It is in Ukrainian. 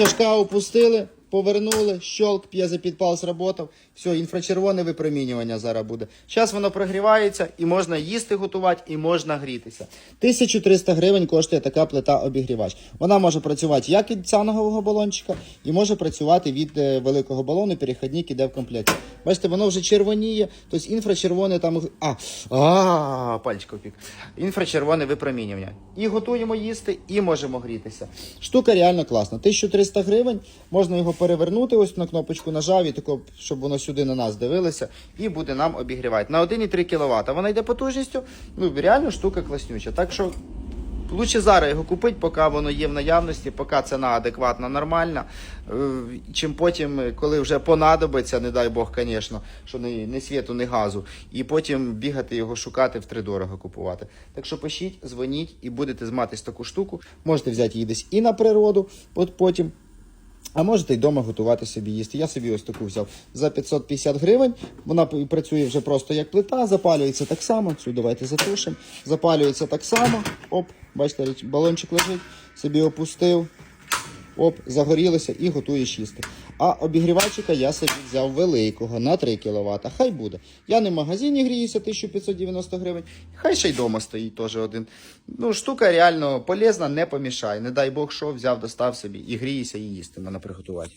Шашка опустили, повернули, щолк, п'єзопідпал сработав. Все, інфрачервоне випромінювання зараз буде. Зараз воно прогрівається і можна їсти готувати, і можна грітися. 1300 гривень коштує така плита обігрівач. Вона може працювати як від цанового балончика, і може працювати від е, великого балону, перехідник іде в комплекті. Бачите, воно вже червоніє, тобто інфрачервоне там. А, а, пальчик опік. Інфрачервоне випромінювання. І готуємо їсти, і можемо грітися. Штука реально класна. 1300 гривень, можна його перевернути, ось на кнопочку нажав, і тако, щоб воно сюди на нас дивилося, і буде нам обігрівати. На 1,3 кВт. Вона йде потужністю. Ну, реально штука класнюча. Так що Лучше зараз його купити, поки воно є в наявності, поки ціна адекватна, нормальна. Е, Чим потім, коли вже понадобиться, не дай Бог, звісно, що ні, не світу, ні газу, і потім бігати його шукати втридорого купувати. Так що пишіть, дзвоніть і будете зматись таку штуку. Можете взяти її десь і на природу, от потім. А можете й вдома готувати собі їсти. Я собі ось таку взяв за 550 гривень. Вона працює вже просто як плита, запалюється так само. Цю давайте затушимо. Запалюється так само. Оп, бачите, балончик лежить, собі опустив. Оп, загорілося і готуєш їсти. А обігрівачика я собі взяв великого на 3 кВт. Хай буде. Я не в магазині гріюся 1590 гривень. Хай ще й дома стоїть теж один. Ну, штука реально полезна, не помішає. Не дай Бог, що взяв, достав собі і грієшся і їсти на приготувати.